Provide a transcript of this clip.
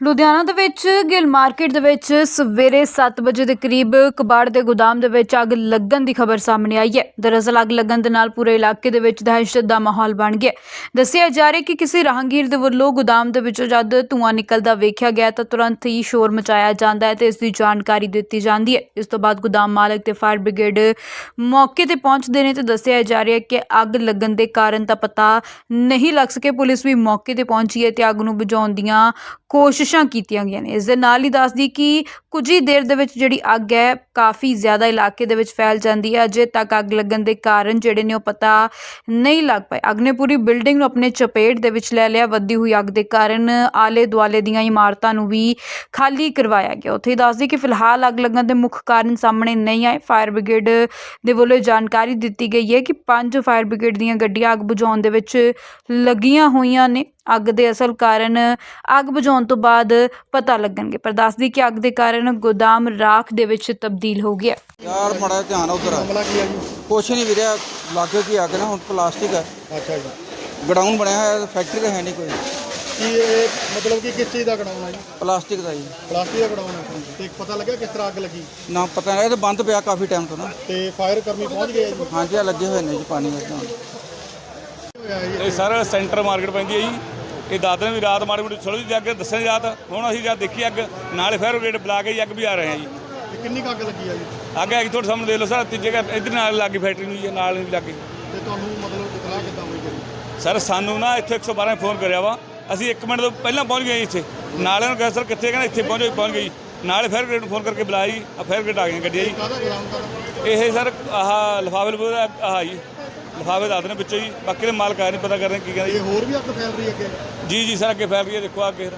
ਲੁਧਿਆਣਾ ਦੇ ਵਿੱਚ, ਗਿੱਲ ਮਾਰਕੀਟ ਦੇ ਵਿੱਚ ਸਵੇਰੇ 7 ਵਜੇ ਦੇ ਕਰੀਬ ਕਬਾੜ ਦੇ ਗੋਦਾਮ ਦੇ ਵਿੱਚ ਅੱਗ ਲੱਗਣ ਦੀ ਖਬਰ ਸਾਹਮਣੇ ਆਈ ਹੈ। ਦਰਅਸਲ ਅੱਗ ਲੱਗਣ ਦੇ ਨਾਲ ਪੂਰੇ ਇਲਾਕੇ ਦੇ ਵਿੱਚ ਦਹਿਸ਼ਤ ਦਾ ਮਾਹੌਲ ਬਣ ਗਿਆ ਦੱਸਿਆ ਜਾ ਰਿਹਾ ਕਿ ਕਿਸੇ ਰਾਹਗੀਰ ਦੇ ਵੱਲੋਂ ਗੋਦਾਮ ਦੇ ਵਿੱਚੋਂ ਜਦ ਧੂੰਆਂ ਨਿਕਲਦਾ ਵੇਖਿਆ ਗਿਆ ਤਾਂ ਤੁਰੰਤ ਹੀ ਸ਼ੋਰ ਮਚਾਇਆ ਜਾਂਦਾ ਹੈ ਤੇ ਇਸ ਦੀ ਜਾਣਕਾਰੀ ਦਿੱਤੀ ਜਾਂਦੀ ਹੈ। ਇਸ ਤੋਂ ਬਾਅਦ ਗੋਦਾਮ ਮਾਲਕ ਤੇ ਫਾਇਰ ਬ੍ਰਿਗੇਡ ਮੌਕੇ ਤੇ ਪਹੁੰਚਦੇ ਨੇ ਤੇ ਦੱਸਿਆ ਜਾ ਰਿਹਾ ਕਿ ਅੱਗ ਲੱਗਣ ਦੇ ਕਾਰਨ ਤਾਂ ਪਤਾ ਨਹੀਂ ਲੱਗ ਸਕੇ ਪੁਲਿਸ ਵੀ ਮੌਕੇ ਤੇ ਪਹੁੰਚੀ ਹੈ ਤੇ ਅੱਗ ਨੂੰ ਬੁਝਾਉਣ ਦੀਆਂ ਕੋਸ਼ਿਸ਼ਾਂ ਕੀਤੀਆਂ ਗਈਆਂ ਨੇ। ਇਸ ਦੇ ਨਾਲ ਹੀ ਦੱਸਦੀ ਕਿ ਕੁਝ ਹੀ ਦੇਰ ਦੇ ਵਿੱਚ ਜਿਹੜੀ ਅੱਗ ਹੈ, ਕਾਫੀ ਜ਼ਿਆਦਾ ਇਲਾਕੇ ਦੇ ਵਿੱਚ ਫੈਲ ਜਾਂਦੀ ਹੈ। ਅਜੇ ਤੱਕ ਅੱਗ ਲੱਗਣ ਦੇ ਕਾਰਨ ਜਿਹੜੇ ਨੇ ਉਹ ਪਤਾ ਨਹੀਂ ਲੱਗ ਪਏ। ਅੱਗ ਨੇ ਪੂਰੀ ਬਿਲਡਿੰਗ ਨੂੰ ਆਪਣੇ ਚਪੇਟ ਦੇ ਵਿੱਚ ਲੈ ਲਿਆ। ਵੱਧਦੀ ਹੋਈ ਅੱਗ ਦੇ ਕਾਰਨ ਆਲੇ ਦੁਆਲੇ ਦੀਆਂ ਇਮਾਰਤਾਂ ਨੂੰ ਵੀ ਖਾਲੀ ਕਰਵਾਇਆ ਗਿਆ। ਉੱਥੇ ਹੀ ਦੱਸਦੀ ਕਿ ਫਿਲਹਾਲ ਅੱਗ ਲੱਗਣ ਦੇ ਮੁੱਖ ਕਾਰਨ ਸਾਹਮਣੇ ਨਹੀਂ ਆਏ। ਫਾਇਰ ਬ੍ਰਿਗੇਡ ਦੇ ਵੱਲੋਂ ਇਹ ਜਾਣਕਾਰੀ ਦਿੱਤੀ ਗਈ ਹੈ ਕਿ ਪੰਜ ਫਾਇਰ ਬ੍ਰਿਗੇਡ ਦੀਆਂ ਗੱਡੀਆਂ ਅੱਗ ਬੁਝਾਉਣ ਦੇ ਵਿੱਚ ਲੱਗੀਆਂ ਹੋਈਆਂ ਨੇ। ਅੱਗ ਦੇ ਅਸਲ ਕਾਰਨ ਅੱਗ ਬੁਝਾਉਣ ਤੋਂ ਬਾਅਦ ਪਤਾ ਲੱਗਣਗੇ ਪਰ ਦੱਸਦੀ ਕਿ ਅੱਗ ਦੇ ਕਾਰਨ ਗੋਦਾਮ ਰਾਖ ਦੇ ਵਿੱਚ ਤਬਦੀਲ ਹੋ ਗਿਆ। ਯਾਰ ਮੜਾ ਧਿਆਨ ਉਧਰ ਮਾਮਲਾ ਕੀ ਹੈ ਜੀ? ਕੁਛ ਨਹੀਂ ਵੀਰੇ ਲਾਗੇ ਕੀ ਅੱਗ ਨਾ ਹੁਣ ਪਲਾਸਟਿਕ ਹੈ ਅੱਛਾ ਜੀ। ਗਡਾਊਨ ਬਣਿਆ ਹੋਇਆ ਫੈਕਟਰੀ ਤਾਂ ਹੈ ਨਹੀਂ ਕੋਈ। ਕੀ ਇਹ ਮਤਲਬ ਕਿ ਕਿਸ ਚੀਜ਼ ਦਾ ਗੜਾਉਣ ਹੈ ਜੀ? ਪਲਾਸਟਿਕ ਦਾ ਜੀ। ਪਲਾਸਟਿਕ ਦਾ ਗੜਾਉਣ ਹੈ ਤੇ ਪਤਾ ਲੱਗਿਆ ਕਿਸ ਤਰ੍ਹਾਂ ਅੱਗ ਲੱਗੀ? ਨਾ ਪਤਾ ਨਹੀਂ ਇਹ ਤਾਂ ਬੰਦ ਪਿਆ ਕਾਫੀ ਟਾਈਮ ਤੋਂ ਨਾ। ਤੇ ਫਾਇਰ ਕਰਮੀ ਪਹੁੰਚ ਗਏ ਜੀ? ਹਾਂਜੀ ਆ ਲੱਗੇ ਹੋਏ ਨੇ ਜੀ ਪਾਣੀ ਵਿੱਚ ਇਹ ਸਰ ਸੈਂਟਰ ਮਾਰਕੀਟ ਪੈਂਦੀ ਹੈ ਜੀ। ਇਹ ਦਾਦਰ ਨੇ ਵੀ ਰਾਤ ਮੋਟੀ ਥੋੜੀ ਜਿਹੀ ਅੱਗ ਦੱਸਣ ਰਾਤ ਹੁਣ ਅਸੀਂ ਜਦ ਦੇਖੀ ਅੱਗ ਨਾਲੇ ਫਾਇਰ ਬ੍ਰਿਗੇਡ ਬੁਲਾ ਕੇ ਜੀ ਅੱਗ ਵੀ ਆ ਰਹੇ ਹਾਂ ਜੀ। ਕਿੰਨੀ ਅੱਗ ਲੱਗੀ ਆ ਜੀ? ਅੱਗ ਹੈਗੀ ਤੁਹਾਡੇ ਸਾਹਮਣੇ ਦੇਖ ਲਓ ਸਰ ਤੀਜੇ ਘਰ ਇੱਧਰ ਨਾਲ ਲੱਗੀ ਫੈਕਟਰੀ ਨੂੰ ਜੀ ਨਾਲ ਨਹੀਂ ਲੱਗੀ। ਤੇ ਤੁਹਾਨੂੰ ਮਤਲਬ ਇਤਲਾਹ ਕਿੱਦਾਂ ਹੋਈ ਜੀ ਸਰ ਸਾਨੂੰ ਨਾ ਇੱਥੇ 112 ਫੋਨ ਕਰਿਆ ਵਾ। ਅਸੀਂ 1 ਮਿੰਟ ਤੋਂ ਪਹਿਲਾਂ ਪਹੁੰਚ ਗਏ ਜੀ ਇੱਥੇ। ਨਾਲੇ ਨੂੰ ਕਿਹਾ ਸਰ ਕਿੱਥੇ? ਕਹਿੰਦਾ ਇੱਥੇ ਪਹੁੰਚ ਗਏ ਪਹੁੰਚ ਗਈ ਨਾਲੇ ਫਾਇਰ ਬ੍ਰਿਗੇਡ ਨੂੰ ਫੋਨ ਕਰਕੇ ਬੁਲਾਇਆ ਜੀ ਆ ਫਾਇਰ ਬ੍ਰਿਗੇਡ ਆ ਗਈਆਂ ਗੱਡੀਆਂ ਜੀ। ਦਾ ਇਹ ਸਰ ਆਹ ਲਿਫਾਫੇ ਲਫੂਫੇ ਦਾ ਆਹ ਜੀ। ਲਿਫਾਫੇ ਦੱਸਦੇ ਨੇ ਵਿੱਚੋਂ ਜੀ ਬਾਕੀ ਦੇ ਮਾਲਕ ਆ ਨਹੀਂ ਪਤਾ ਕਰਦੇ ਕੀ ਕਹਿੰਦੇ। ਇਹ ਹੋਰ ਵੀ ਅੱਗ ਫੈਲ ਰਹੀ ਹੈ ਅੱਗੇ? ਜੀ ਜੀ ਜੀ ਸਰ ਅੱਗੇ ਫੈਲ ਰਹੀ ਹੈ ਦੇਖੋ ਅੱਗੇ।